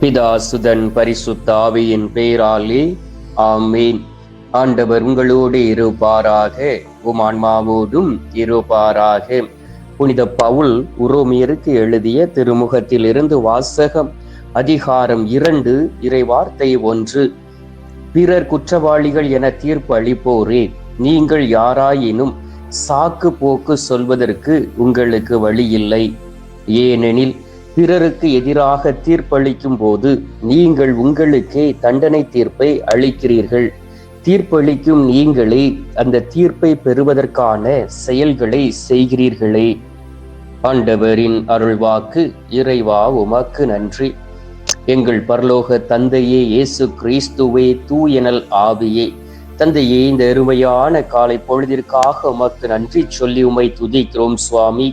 பிதாசுதன் பரிசுத்த ஆவியின் பேராலே ஆமீன். ஆண்டவர் உங்களோடு இருப்பாராக உமான்மாவோடும் இருப்பாராக. புனித பவுல் உரோமியருக்கு எழுதிய திருமுகத்திலிருந்து வாசகம் அதிகாரம் இரண்டு இறைவார்த்தை ஒன்று. பிறர் குற்றவாளிகள் என தீர்ப்பு அளிப்போரே நீங்கள் யாராயினும் சாக்கு போக்கு சொல்வதற்கு உங்களுக்கு வழி இல்லை. ஏனெனில் பிறருக்கு எதிராக தீர்ப்பளிக்கும் போது நீங்கள் உங்களுக்கே தண்டனை தீர்ப்பை அளிக்கிறீர்கள். தீர்ப்பளிக்கும் நீங்களே அந்த தீர்ப்பை பெறுவதற்கான செயல்களை செய்கிறீர்களே. ஆண்டவரின் அருள்வாக்கு இறைவா உமக்கு நன்றி. எங்கள் பரலோக தந்தையே இயேசு கிறிஸ்துவே தூயனல் ஆவியே. தந்தையே இந்த அருமையான காலை பொழுதிற்காக உமக்கு நன்றி சொல்லி உமை துதிக்கிறோம் சுவாமி.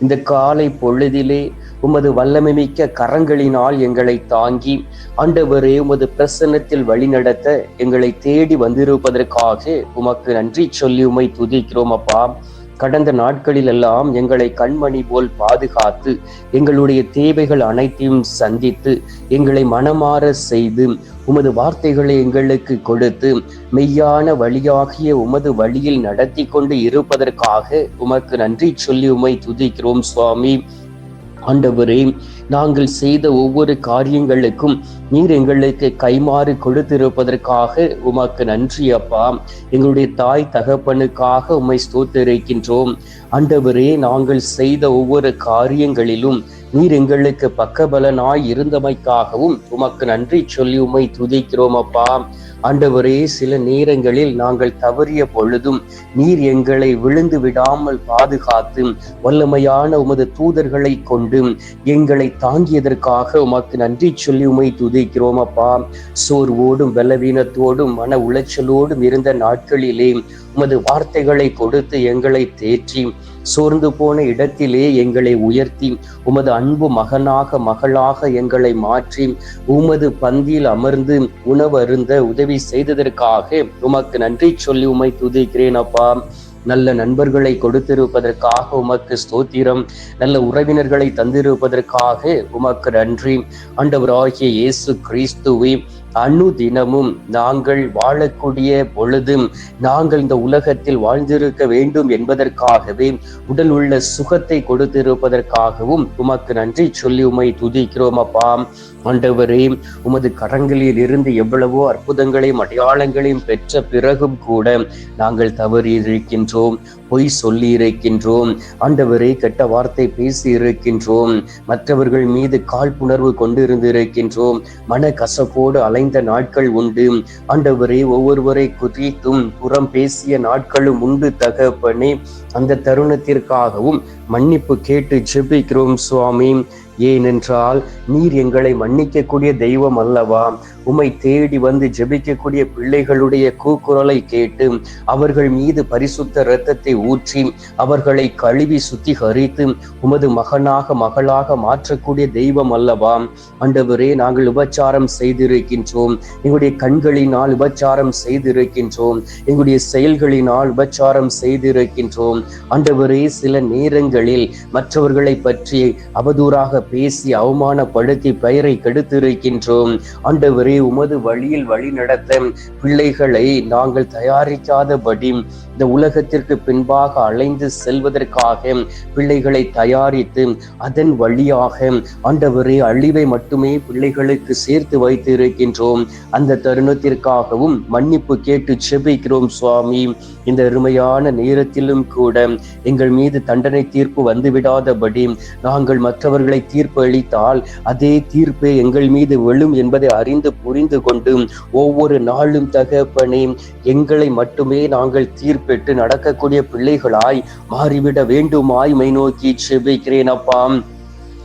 இந்த காலை பொழுதிலே உமது வல்லமை மிக்க கரங்களினால் எங்களை தாங்கி ஆண்டவரே உமது பிரசன்னத்தில் வழிநடத்த எங்களை தேடி வந்திருப்பதற்காக உமக்கு நன்றி சொல்லி உமை துதிக்கிறோம் அப்பா. கடந்த நாட்களில் எல்லாம் எங்களை கண்மணி போல் பாதுகாத்து எங்களுடைய தேவைகள் அனைத்தையும் சந்தித்து எங்களை மனமாற செய்து உமது வார்த்தைகளை எங்களுக்கு கொடுத்து மெய்யான வழியாகிய உமது வழியில் நடத்தி கொண்டு இருப்பதற்காக உமக்கு நன்றி சொல்லி உமை துதிக்கிறோம் சுவாமி. ஆண்டவரே நாங்கள் செய்த ஒவ்வொரு காரியங்களுக்கும் நீர் எங்களுக்கு கைமாறு கொடுத்திருப்பதற்காக உமக்கு நன்றி அப்பா. எங்களுடைய தாய் தகப்பனுக்காக உம்மை ஸ்தோத்திருக்கின்றோம். ஆண்டவரே நாங்கள் செய்த ஒவ்வொரு காரியங்களிலும் நீர் எங்களுக்கு பக்கபலனாய் இருந்தமைக்காகவும் உமக்கு நன்றி சொல்லி உம்மை துதிக்கிறோம் அப்பா. ஆண்டவரே சில நேரங்களில் நாங்கள் தவறிய பொழுதும் நீர் எங்களை விழுந்து விடாமல் பாதுகாத்து வல்லமையான உமது தூதர்களை கொண்டு எங்களை தாங்கியதற்காக உமக்கு நன்றி சொல்லி உமை துதிக்கிறோம் அப்பா. சோர்வோடும் பலவீனத்தோடும் மன உளைச்சலோடும் இருந்த நாட்களிலே உமது வார்த்தைகளை கொடுத்து எங்களை தேற்றி சோர்ந்து போன இடத்திலே எங்களை உயர்த்தி உமது அன்பு மகனாக மகளாக எங்களை மாற்றி உமது பந்தியில் அமர்ந்து உணவு அருந்த உதவி செய்ததற்காக உமக்கு நன்றி சொல்லி உமை துதிக்கிறேன் அப்பா. நல்ல நண்பர்களை கொடுத்திருப்பதற்காக உமக்கு ஸ்தோத்திரம். நல்ல உறவினர்களை தந்திருப்பதற்காக உமக்கு நன்றி. ஆண்டவராகிய இயேசு கிறிஸ்துவை அணு தினமும் நாங்கள் வாழக்கூடிய பொழுதும் நாங்கள் இந்த உலகத்தில் வாழ்ந்திருக்க வேண்டும் என்பதற்காகவே உடல் உள்ள சுகத்தை கொடுத்திருப்பதற்காகவும் உமக்கு நன்றி சொல்லி உமை துதிக்கிறோம் அப்பா. ஆண்டவரே உமது கரங்களில் இருந்து எவ்வளவோ அற்புதங்களையும் அடையாளங்களையும் பெற்ற பிறகும் கூட நாங்கள் தவறி இருக்கின்றோம் பொய் சொல்லி இருக்கின்றோம் ஆண்டவரே கெட்ட வார்த்தை பேசி இருக்கின்றோம் மற்றவர்கள் மீது காழ்ப்புணர்வு கொண்டிருந்து இருக்கின்றோம் மன கசப்போடு அலைந்த நாட்கள் உண்டு. ஆண்டவரே ஒவ்வொருவரை குறித்தும் புறம் பேசிய நாட்களும் உண்டு தகப்பனே. அந்த தருணத்திற்காகவும் மன்னிப்பு கேட்டு ஜெபிக்கிறோம் சுவாமி. ஏனென்றால் நீர் எங்களை மன்னிக்கக்கூடிய தெய்வம் அல்லவா? உமை தேடி வந்து ஜெபிக்கக்கூடிய பிள்ளைகளுடைய கூக்குரலை கேட்டு அவர்கள் மீது பரிசுத்த இரத்தத்தை ஊற்றி அவர்களை கழுவி சுத்திகரித்து உமது மகனாக மகளாக மாற்றக்கூடிய தெய்வம் அல்லவா? ஆண்டவரே நாங்கள் உபச்சாரம் செய்திருக்கின்றோம். எங்களுடைய கண்களினால் உபச்சாரம் செய்திருக்கின்றோம். எங்களுடைய செயல்களினால் உபச்சாரம் செய்திருக்கின்றோம். ஆண்டவரே சில நேரங்களில் மற்றவர்களை பற்றி அவதூறாக பேசி அவமானப்படுத்தி பெயரை கெடுத்திருக்கின்றோம். ஆண்டவரே உமது வழியில் வழி நடத்த பிள்ளைகளை நாங்கள் தயாரிக்காதபடி இந்த உலகத்திற்கு பின்பாக அலைந்து செல்வதற்காக பிள்ளைகளை தயாரித்து அதன் வழியாக ஆண்டவரே அழிவை மட்டுமே பிள்ளைகளுக்கு சேர்த்து வைத்து இருக்கின்றோம் அந்த தருணத்திற்காகவும் மன்னிப்பு கேட்டு செபிக்கிறோம் சுவாமி. இந்த அருமையான நேரத்திலும் கூட எங்கள் மீது தண்டனை தீர்ப்பு வந்துவிடாதபடி நாங்கள் மற்றவர்களை தீர்ப்பு அளித்தால் அதே தீர்ப்பு எங்கள் மீது விழும் என்பதை அறிந்து புரிந்து கொண்டு ஒவ்வொரு நாளும் தகப்பனே எங்களை மட்டுமே நாங்கள் தீர்ப்பிட்டு நடக்கக்கூடிய பிள்ளைகளாய் மாறிவிட வேண்டுமாய் மை நோக்கி செபிக்கிறேன் அப்பாம்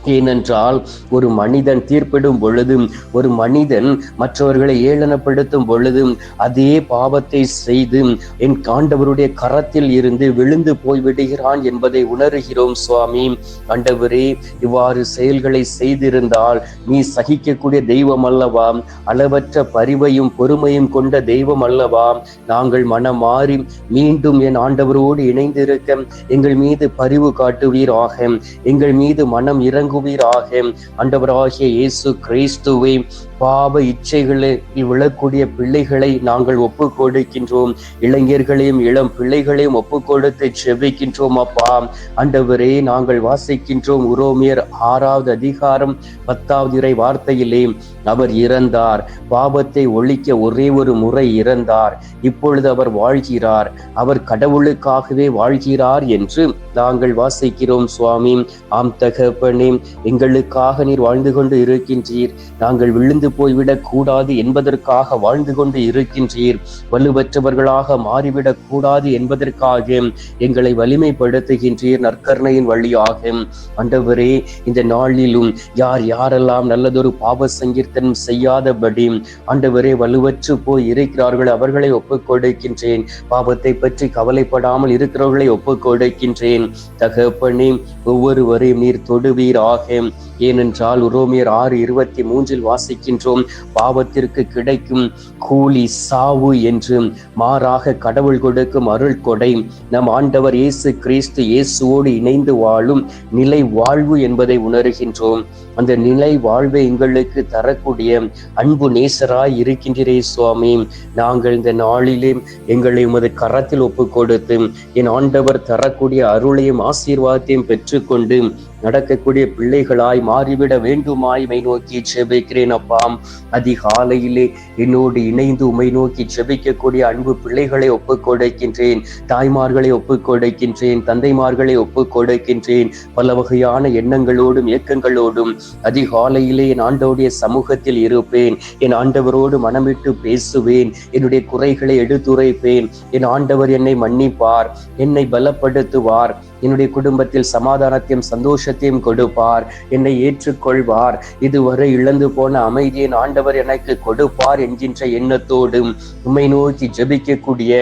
ஏனென்றால் ஒரு மனிதன் தீர்ப்பிடும் பொழுதும் ஒரு மனிதன் மற்றவர்களை ஏளனப்படுத்தும் பொழுதும் அதே பாவத்தை செய்து என் ஆண்டவருடைய கரத்தில் இருந்து விழுந்து போய்விடுகிறான் என்பதை உணர்கிறோம் சுவாமி. ஆண்டவரே இவ்வாறு செயல்களை செய்திருந்தால் நீ சகிக்கக்கூடிய தெய்வம் அல்லவா? அளவற்ற பரிவையும் பொறுமையும் கொண்ட தெய்வம் அல்லவா? நாங்கள் மனம் மாறி மீண்டும் என் ஆண்டவரோடு இணைந்திருக்க எங்கள் மீது பரிவு காட்டுவீராக. எங்கள் மீது மனம் இறங்கும் இறங்குவீராக ஆண்டவராகிய இயேசு கிறிஸ்துவை பாவ இச்சைகளில் விழக்கூடிய பிள்ளைகளை நாங்கள் ஒப்பு கொடுக்கின்றோம் இளைஞர்களையும் இளம் பிள்ளைகளையும் ஒப்பு கொடுத்து செவிக்கின்றோம் அப்பா. அண்டவரே நாங்கள் வாசிக்கின்றோம் உரோமியர் ஆறாவது அதிகாரம் பத்தாவது இறை வார்த்தையிலே. அவர் இறந்தார். பாவத்தை ஒழிக்க ஒரே ஒரு முறை இறந்தார். இப்பொழுது அவர் வாழ்கிறார். அவர் கடவுளுக்காகவே வாழ்கிறார் என்று நாங்கள் வாசிக்கிறோம் சுவாமி. ஆம் தகப்பனே எங்களுக்காக நீர் வாழ்ந்து கொண்டு இருக்கின்றீர். நாங்கள் விழுந்து போய்விடக் கூடாது என்பதற்காக வாழ்ந்து கொண்டு இருக்கின்றீர். வலுவற்றவர்களாக மாறிவிடக் கூடாது என்பதற்காக எங்களை வலிமைப்படுத்துகின்றீர் நற்கருணையின் வழியாக. ஆண்டவரே இந்த நாளிலும் யார் யாரெல்லாம் நல்லதொரு பாவ சங்கீர்த்தனம் செய்யாதபடி ஆண்டவரே வலுவற்று போய் இருக்கிறார்கள் அவர்களை ஒப்புக் கொடுக்கின்றேன் பாவத்தை பற்றி கவலைப்படாமல் இருக்கிறவர்களை ஒப்புக் கொடுக்கின்றேன் தகப்பனே ஒவ்வொருவரையும் நீர் தொடுவீராக. ஏனென்றால் உரோமியர் ஆறு இருபத்தி மூன்றில் வாசிக்கின்ற வாசிக்கின்றோம் பாவத்திற்கு கிடைக்கும் கூலி சாவு என்று மாறாக கடவுள் கொடுக்கும் அருள் கொடை. நம் ஆண்டவர் இயேசு கிறிஸ்து இயேசுவோடு இணைந்து வாழும் நிலை வாழ்வு என்பதை உணர்கின்றோம். அந்த நிலை வாழ்வை எங்களுக்கு தரக்கூடிய அன்பு நேசராய் இருக்கின்றே சுவாமி. நாங்கள் இந்த நாளிலே எங்களை உமது கரத்தில் ஒப்பு கொடுத்து என் ஆண்டவர் தரக்கூடிய அருளையும் ஆசீர்வாதத்தையும் பெற்றுக்கொண்டு நடக்கக்கூடிய பிள்ளைகளாய் மாறிவிட வேண்டுமாய் மை நோக்கி செபிக்கிறேன் அப்பா. அப்பாம் அதிகாலையிலே என்னோடு இணைந்து உமை நோக்கி ஜெபிக்கக்கூடிய அன்பு பிள்ளைகளை ஒப்புக்கொடுக்கின்றேன் தாய்மார்களை ஒப்புக்கொடுக்கின்றேன் தந்தைமார்களை ஒப்புக்கொடுக்கின்றேன் பல வகையான எண்ணங்களோடும் இயக்கங்களோடும் அதிகாலையிலே என் ஆண்டோடைய சமூகத்தில் இருப்பேன். என் ஆண்டவரோடு மனமிட்டு பேசுவேன். என்னுடைய குறைகளை எடுத்துரைப்பேன். என் ஆண்டவர் என்னை மன்னிப்பார் என்னை பலப்படுத்துவார். என்னுடைய குடும்பத்தில் சமாதானத்தையும் சந்தோஷத்தையும் கொடுப்பார். என்னை ஏற்றுக்கொள்வார். இதுவரை இழந்து போன அமைதி அமைதியை ஆண்டவர் எனக்கு கொடுப்பார் என்கின்ற எண்ணத்தோடு உம்மை நோக்கி ஜபிக்கக்கூடிய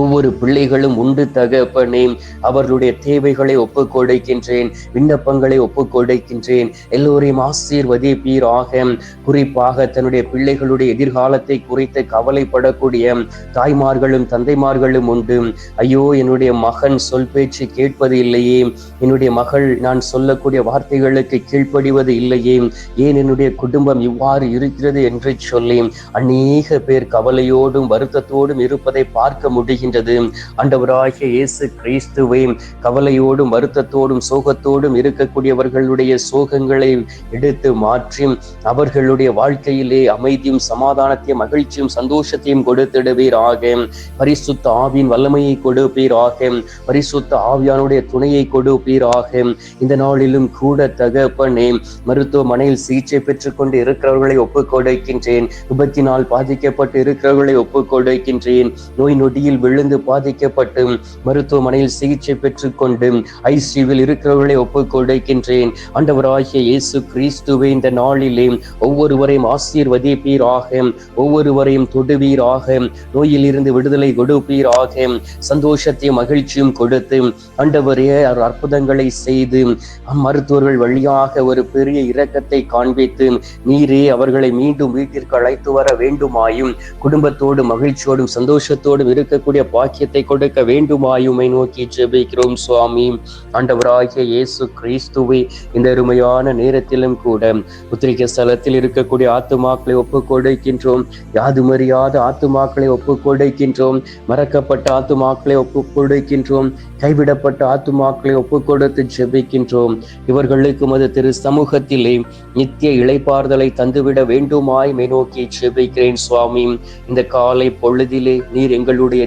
ஒவ்வொரு பிள்ளைகளும் உண்டு தகப்பனே அவர்களுடைய தேவைகளை ஒப்புக் கொடுக்கின்றேன் விண்ணப்பங்களை ஒப்புக் கொடுக்கின்றேன் எல்லோரையும் ஆசீர்வதிப்பீராக. குறிப்பாக தன்னுடைய பிள்ளைகளுடைய எதிர்காலத்தை குறித்து கவலைப்படக்கூடிய தாய்மார்களும் தந்தைமார்களும் உண்டு. ஐயோ என்னுடைய மகன் சொல் பேச்சு கேட்பது இல்லையே. என்னுடைய மகள் நான் சொல்லக்கூடிய வார்த்தைகளுக்கு கீழ்ப்படிவது இல்லையே. ஏன் என்னுடைய குடும்பம் இவ்வாறு இருக்கிறது என்று சொல்லி அநேக பேர் கவலையோடும் வருத்தத்தோடும் இருப்பதை பார்க்க முடியும் வருகின்றது அண்டவராகிய இயேசு கிறிஸ்துவை கவலையோடும் வருத்தத்தோடும் சோகத்தோடும் இருக்கக்கூடியவர்களுடைய சோகங்களை எடுத்து மாற்றி அவர்களுடைய வாழ்க்கையிலே அமைதியும் சமாதானத்தையும் மகிழ்ச்சியும் சந்தோஷத்தையும் கொடுத்திடுவீராக. பரிசுத்த ஆவின் வல்லமையை கொடுப்பீராக. பரிசுத்த ஆவியானுடைய துணையை கொடுப்பீராக. இந்த நாளிலும் கூட தகப்பனே மருத்துவமனையில் சிகிச்சை பெற்றுக் கொண்டு இருக்கிறவர்களை ஒப்புக் கொடுக்கின்றேன் விபத்தினால் பாதிக்கப்பட்டு இருக்கிறவர்களை ஒப்புக் கொடுக்கின்றேன் நோய் நொடியில் விழுந்து பாதிக்கப்பட்டு மருத்துவமனையில் சிகிச்சை பெற்றுக்கொண்டு ஐசியூவில் இருக்கிறவர்களை ஒப்புக்கொடுக்கின்றேன் ஆண்டவராகிய இயேசு கிறிஸ்துவை இந்த நாளிலே ஒவ்வொருவரையும் ஆசீர்வதிப்பீராக ஒவ்வொருவரையும் தொடுவீராக நோயில் இருந்து விடுதலை கொடுப்பீராக சந்தோஷத்தையும் மகிழ்ச்சியும் கொடுத்து ஆண்டவரே அற்புதங்களை செய்து மருத்துவர்கள் வழியாக ஒரு பெரிய இரக்கத்தை காண்பித்து நீரே அவர்களை மீண்டும் வீட்டிற்கு அழைத்து வர வேண்டுமாயும் குடும்பத்தோடும் மகிழ்ச்சியோடும் சந்தோஷத்தோடும் இருக்கக்கூடிய பாக்கியத்தை கொடுக்க வேண்டுமாயுமை நோக்கி ஜெபிக்கிறோம் சுவாமி. ஆண்டவராகிய இயேசு கிறிஸ்துவை இந்த அருமையான நேரத்திலும் கூட உத்திரிக்க ஸ்தலத்தில் இருக்கக்கூடிய ஆத்துமாக்களை ஒப்பு கொடுக்கின்றோம் யாதுமறியாத ஆத்துமாக்களை ஒப்பு கொடுக்கின்றோம் மறக்கப்பட்ட ஆத்துமாக்களை ஒப்பு கொடுக்கின்றோம் கைவிடப்பட்ட ஆத்துமாக்களை ஒப்பு கொடுத்து ஜெபிக்கின்றோம். இவர்களுக்கு மது திரு சமூகத்திலே நித்திய இழைப்பார்தலை தந்துவிட வேண்டுமாய் மேநோக்கி ஜெபிக்கிறேன் சுவாமி. இந்த காலை பொழுதிலே நீர் எங்களுடைய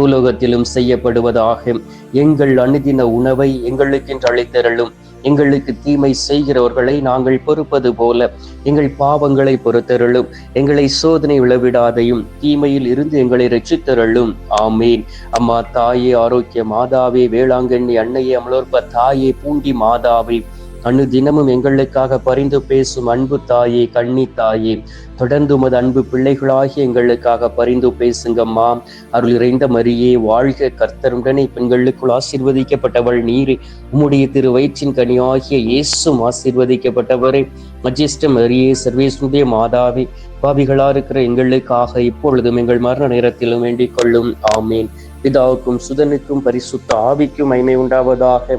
பூலோகத்திலும் செய்யப்படுவதாக எங்கள் அணுதின உணவை எங்களுக்கென்று அழைத்தரலும் எங்களுக்கு தீமை செய்கிறவர்களை நாங்கள் பொறுப்பது போல எங்கள் பாவங்களை பொறுத்தருளும். எங்களை சோதனை விளவிடாதையும் தீமையில் இருந்து எங்களை ரட்சித்தருளும். ஆமீன். அம்மா தாயே ஆரோக்கிய மாதாவே வேளாங்கண்ணி அன்னையே அமலோற்ப தாயே பூண்டி மாதாவே அணு தினமும் எங்களுக்காக பரிந்து பேசும் அன்பு தாயே கண்ணி தாயே. தொடர்ந்து உமது அன்பு பிள்ளைகளாகி எங்களுக்காக பரிந்து பேசுங்கம்மா. அருள் இறைந்த மரியே வாழ்க கர்த்தருடனே. பெண்களுக்குள் ஆசீர்வதிக்கப்பட்டவள் நீரே. உம்முடைய திரு வயிற்றின் கனியாகிய இயேசும் ஆசீர்வதிக்கப்பட்டவரே. மஜிஸ்ட மரியே சர்வேசுடைய மாதாவே. பாவிகளா இருக்கிற எங்களுக்காக இப்பொழுதும் எங்கள் மரண நேரத்திலும் வேண்டிக் கொள்ளும். ஆமேன். பிதாவுக்கும் சுதனுக்கும் பரிசுத்த ஆவிக்கும் மைமை உண்டாவதாக.